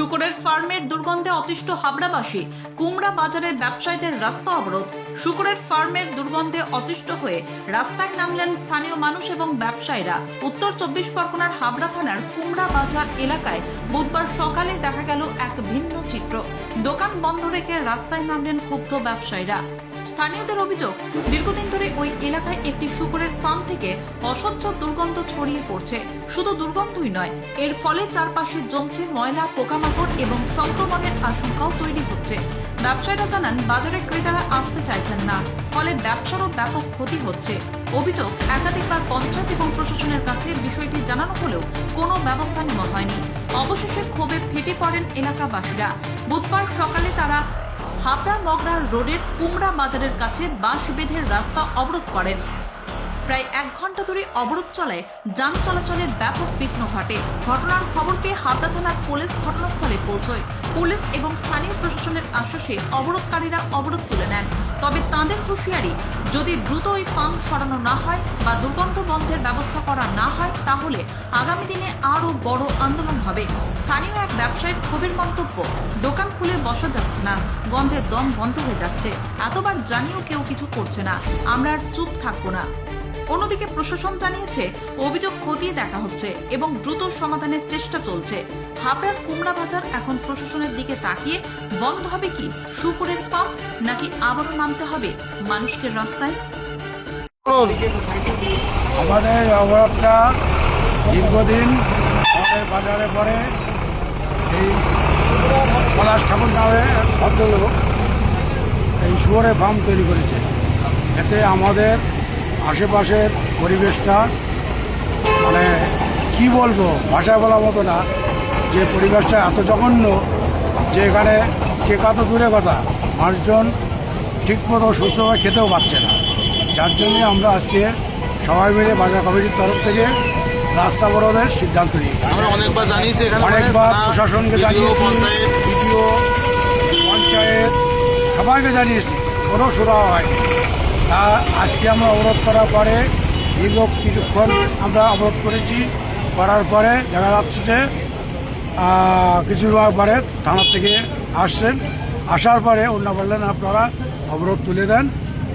শুকরের ফার্মের দুর্গন্ধে অতিষ্ঠ হাবড়াবাসী কুমড়া বাজারে ব্যবসায়ীদের রাস্তা অবরোধ। শুকরের ফার্মের দুর্গন্ধে অতিষ্ঠ হয়ে রাস্তায় নামলেন স্থানীয় মানুষ এবং ব্যবসায়ীরা। উত্তর চব্বিশ পরগনার হাবড়া থানার কুমড়া বাজার এলাকায় বুধবার সকালে দেখা গেল এক ভিন্ন চিত্র। দোকান বন্ধ রেখে রাস্তায় নামলেন ক্ষুব্ধ ব্যবসায়ীরা। স্থানীয়দের অভিযোগ, দীর্ঘদিন ধরে ওই এলাকায় একটি শুকরের ফার্ম থেকে অসহ্য দুর্গন্ধ ছড়িয়ে পড়ছে। শুধু দুর্গন্ধই নয়, এর ফলে চারপাশে জমছে ময়লা, পোকামাকড় এবং সংক্রমণের আশঙ্কাও তৈরি হচ্ছে। ব্যবসায়ীরা জানান, বাজারে ক্রেতারা আসতে চাইছেন না, ফলে ব্যবসারও ব্যাপক ক্ষতি হচ্ছে। অভিযোগ, একাধিকবার পঞ্চায়েত এবং প্রশাসনের কাছে বিষয়টি জানানো হলেও কোনো ব্যবস্থা নেওয়া হয়নি। অবশেষে ক্ষোভে ফেটে পড়েন এলাকাবাসীরা। বুধবার সকালে তারা হাবড়া মগরা রোডের কুমড়া বাজারের কাছে বাঁশ বেঁধের রাস্তা অবরোধ করেন। প্রায় এক ঘণ্টা ধরে অবরোধ চলায় যান চলাচলে ব্যাপক বিঘ্ন ঘটে। ঘটনার খবর পেয়ে হাবড়া থানার পুলিশ ঘটনাস্থলে পৌঁছয়। পুলিশ এবং স্থানীয় প্রশাসনের আশ্বাসে অবরোধকারীরা অবরোধ তুলে নেন। তবে তাঁদের হুঁশিয়ারি, যদি দ্রুত ওই ফার্ম সরানো না হয় বা দুর্গন্ধ বন্ধের ব্যবস্থা করা না হয়, তাহলে আগামী দিনে আরও বড় আন্দোলন হবে। স্থানীয় এক ব্যবসায়ীর ক্ষোভের মন্তব্য, দোকান খুলে বসা যাচ্ছে না, গন্ধের দম বন্ধ হয়ে যাচ্ছে। এতবার জানিয়েও কেউ কিছু করছে না। আমরা আর চুপ থাকব না। অন্যদিকে প্রশাসন জানিয়েছে, অভিযোগ খতিয়ে দেখা হচ্ছে এবং দ্রুত সমাধানের চেষ্টা চলছে। হাবড়ার কুমড়া বাজার এখন প্রশাসনের দিকে তাকিয়ে, বন্ধ হবে কি শুকুরের পাম্প, নাকি আবারও নামতে হবে মানুষকে রাস্তায়? আমাদের বাজারে এই পলাশ ভদ্রলোক এই ফার্ম তৈরি করেছে। এতে আমাদের আশেপাশের পরিবেশটা মানে কি বলব ভাষায় বলার মতো না। যে পরিবেশটা এত জঘন্য যে এখানে কেকা তো দূরে কথা মানুষজন ঠিকমতো সুস্থভাবে খেতেও পাচ্ছে না। যার জন্যে আমরা আজকে সবাই মিলে বাজার কমিটির তরফ থেকে রাস্তা বরণের সিদ্ধান্ত নিয়েছি। অনেকবার জানিয়েছি অনেকবার প্রশাসনকে জানিয়েছি পঞ্চায়েত। পঞ্চায়েত সবাইকে জানিয়েছি কোনো সুরা হয়নি। তা আজকে আমরা অবরোধ করার পরে দীর্ঘ কিছুক্ষণ আমরা অবরোধ করেছি। করার পরে দেখা যাচ্ছে যে কিছু পরে থানার থেকে আসছেন। আসার পরে অন্য বললেন আপনারা অবরোধ তুলে দেন।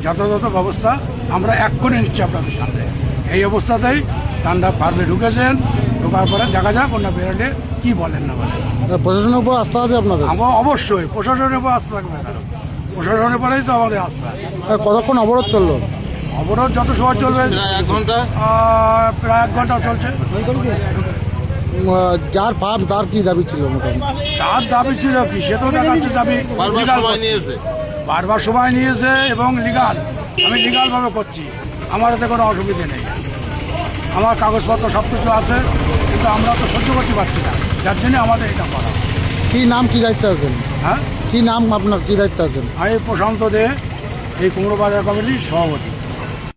যথাযথ ব্যবস্থা আমরা এক্ষুনি নিচ্ছি আপনাদের সামনে। এই অবস্থাতেই ঠান্ডা ফার্মে ঢুকেছেন। ঢোকার পরে দেখা যাক অন্য বেরোলে কি বলেন না বলেন। প্রশাসনের উপর আস্থা আছে আপনাদের? আমার অবশ্যই প্রশাসনের উপর আস্থা থাকবে। প্রশাসনের পরেই তো আমাদের আস্থা কতক্ষণ অবরোধ চলল? অবরোধ যত সময় চলবে প্রায় এক ঘণ্টা। প্রায় এক ঘণ্টা চলছে। যার ফার্ম তার কি দাবি ছিল মোটামুটি? তার দাবি ছিল কি? সে তো দেখাচ্ছে দাবি বারবার সময় নিয়েছে। বারবার সময় নিয়েছে এবং লিগাল আমি লিগাল ভাবে করছি। আমার এতে কোনো অসুবিধে নেই। আমার কাগজপত্র সব কিছু আছে কিন্তু আমরা তো সহ্য করতে পারছি না। যার জন্য আমাদের এটা করা। কি নাম কি দায়িত্ব আছেন? হ্যাঁ? কি নাম আপনার? কি দায়িত্ব আছেন? আমি প্রশান্ত দে এই কুমড়ো বাজার কমিটির সভাপতি।